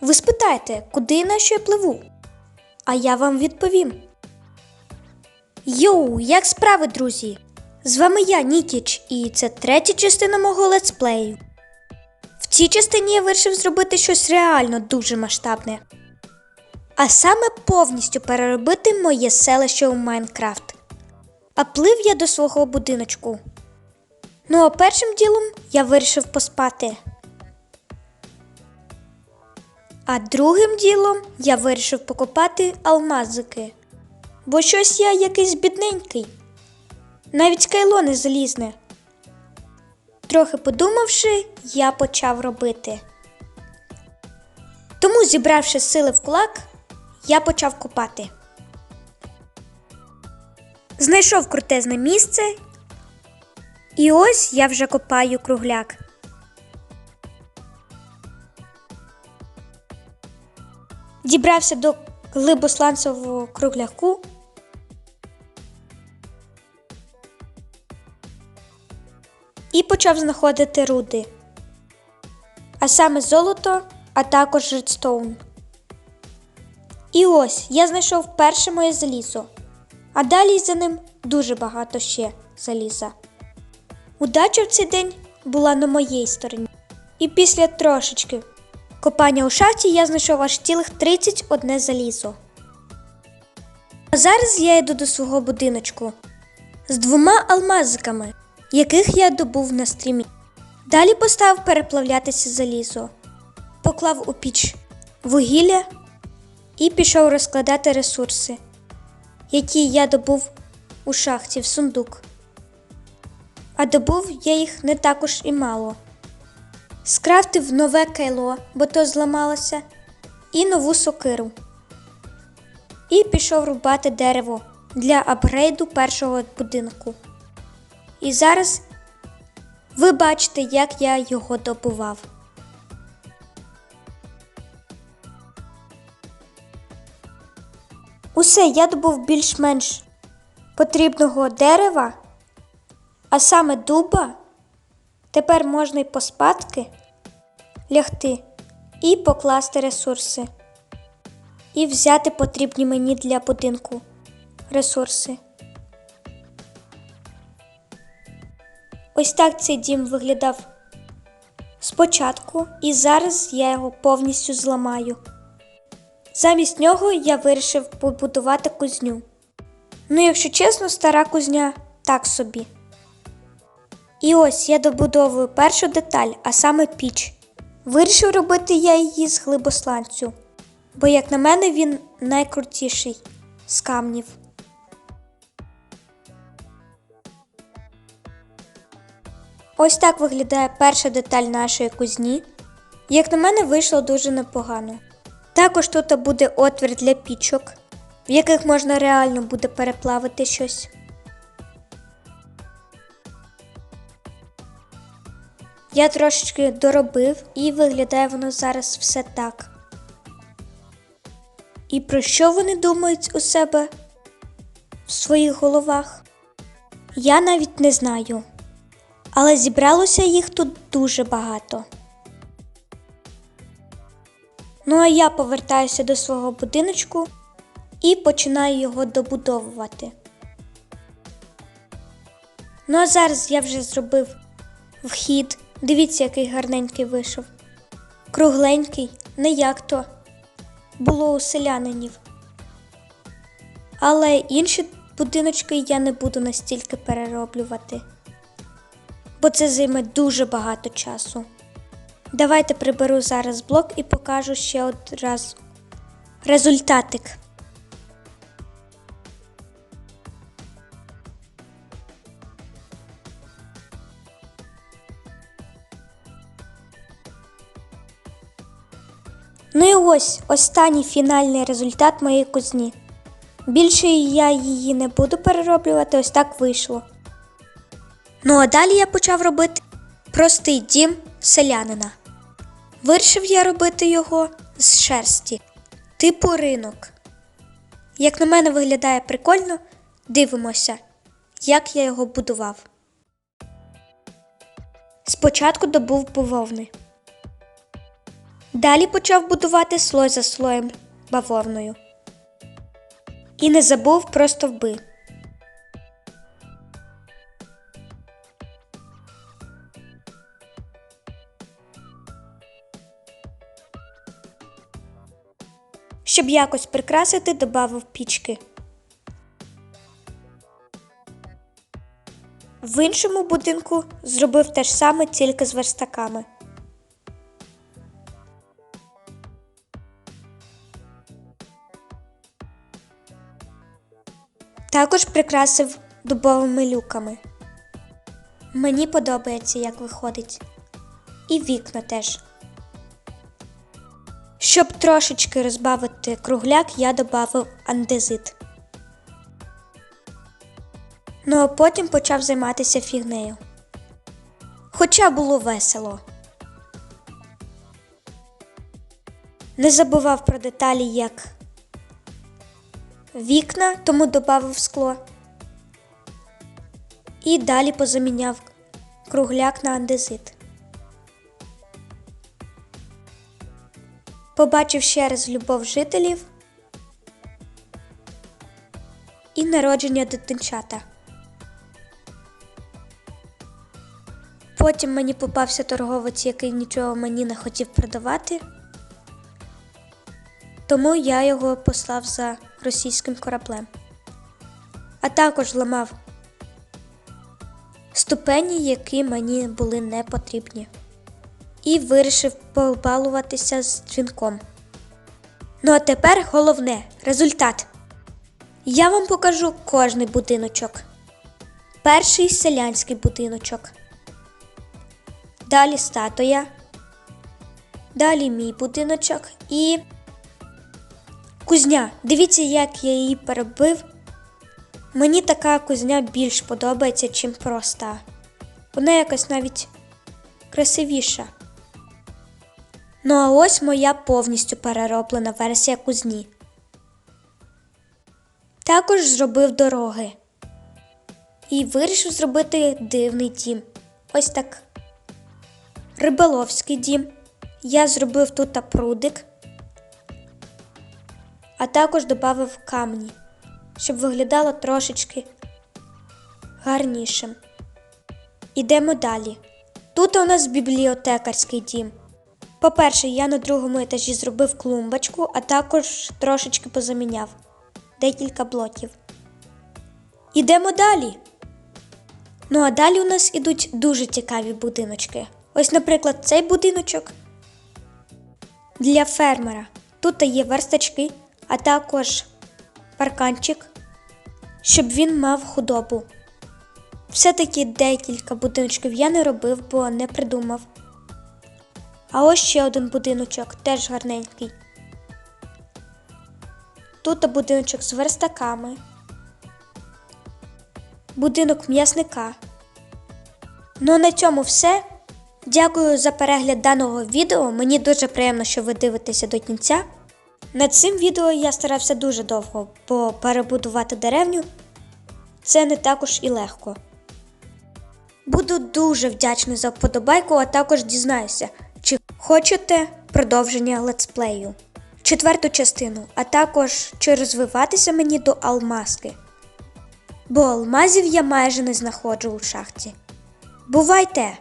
Ви спитаєте, куди на що я пливу? А я вам відповім. Йоу, як справи, друзі? З вами я, Нікіч, і це третя частина мого летсплею. В цій частині я вирішив зробити щось реально дуже масштабне. А саме повністю переробити моє селище у Майнкрафт. А плив я до свого будиночку. Ну а першим ділом я вирішив поспати. А другим ділом я вирішив покопати алмазики. Бо щось я якийсь бідненький. Навіть скайло не залізне. Трохи подумавши, я почав робити. Тому, зібравши сили в кулак, я почав копати. Знайшов крутезне місце, і ось я вже копаю кругляк. Дібрався до глибосланцевого кругляку. І почав знаходити руди. А саме золото, а також редстоун. І ось я знайшов перше моє залізо, а далі за ним дуже багато ще заліза. Удача в цей день була на моїй стороні. І після трошечки копання у шахті я знайшов аж цілих 31 залізо. А зараз я йду до свого будиночку з двома алмазиками, яких я добув на стрімі. Далі поставив переплавлятися залізо, поклав у піч вугілля і пішов розкладати ресурси, які я добув у шахті в сундук. А добув я їх не також і мало. Скрафтив нове кайло, бо то зламалося, і нову сокиру. І пішов рубати дерево для апгрейду першого будинку. І зараз ви бачите, як я його добував. Усе я добув більш-менш потрібного дерева, а саме дуба. Тепер можна й поспадки, лягти і покласти ресурси. І взяти потрібні мені для будинку ресурси. Ось так цей дім виглядав спочатку, і зараз я його повністю зламаю. Замість нього я вирішив побудувати кузню. Ну, якщо чесно, стара кузня так собі. І ось я добудовую першу деталь, а саме піч. Вирішив робити я її з глибосланцю, бо, як на мене, він найкрутіший з камнів. Ось так виглядає перша деталь нашої кузні. Як на мене, вийшло дуже непогано. Також тут буде отвір для пічок, в яких можна реально буде переплавити щось. Я трошечки доробив і виглядає воно зараз все так. І про що вони думають у себе в своїх головах? Я навіть не знаю. Але зібралося їх тут дуже багато. Ну а я повертаюся до свого будиночку і починаю його добудовувати. Ну а зараз я вже зробив вхід. Дивіться, який гарненький вийшов. Кругленький, не як то було у селянинів. Але інші будиночки я не буду настільки перероблювати, бо це займе дуже багато часу. Давайте приберу зараз блок і покажу ще одразу результатик. Ну і ось останній фінальний результат моєї кузні. Більше я її не буду перероблювати, ось так вийшло. Ну а далі я почав робити простий дім селянина. Вирішив я робити його з шерсті, типу ринок. Як на мене виглядає прикольно, дивимося, як я його будував. Спочатку добув бавовни. Далі почав будувати слой за слоєм бавовною. І не забув про стовби. Щоб якось прикрасити, додав пічки. В іншому будинку зробив те ж саме тільки з верстаками. Також прикрасив дубовими люками. Мені подобається, як виходить. І вікна теж. Щоб трошечки розбавити кругляк, я додав андезит. Ну а потім почав займатися фігнею. Хоча було весело. Не забував про деталі, як вікна, тому додав скло. І далі позаміняв кругляк на андезит. Побачив ще раз любов жителів і народження дитинчата. Потім мені попався торговець, який нічого мені не хотів продавати, тому я його послав за російським кораблем. А також ламав ступені, які мені були не потрібні, і вирішив побалуватися з дзвінком. Ну а тепер головне результат. Я вам покажу кожний будиночок. Перший селянський будиночок. Далі статуя. Далі мій будиночок і кузня. Дивіться, як я її перебив. Мені така кузня більш подобається, чим проста. Вона якась навіть красивіша. Ну а ось моя повністю перероблена версія кузні. Також зробив дороги. І вирішив зробити дивний дім. Ось так. Риболовський дім. Я зробив тут прудик, а також додав камні, щоб виглядало трошечки гарнішим. Ідемо далі. Тут у нас бібліотекарський дім. По-перше, я на другому етажі зробив клумбочку, а також трошечки позаміняв декілька блоків. Ідемо далі. Ну а далі у нас ідуть дуже цікаві будиночки. Ось, наприклад, цей будиночок для фермера. Тут є верстачки, а також парканчик, щоб він мав худобу. Все-таки декілька будиночків я не робив, бо не придумав. А ось ще один будиночок, теж гарненький. Тут будиночок з верстаками, будинок м'ясника. Ну на цьому все. Дякую за перегляд даного відео. Мені дуже приємно, що ви дивитеся до кінця. Над цим відео я старався дуже довго, бо перебудувати деревню це не також і легко. Буду дуже вдячний за вподобайку, а також дізнаюся, чи хочете продовження летсплею, четверту частину, а також чи розвиватися мені до алмазки. Бо алмазів я майже не знаходжу у шахті. Бувайте!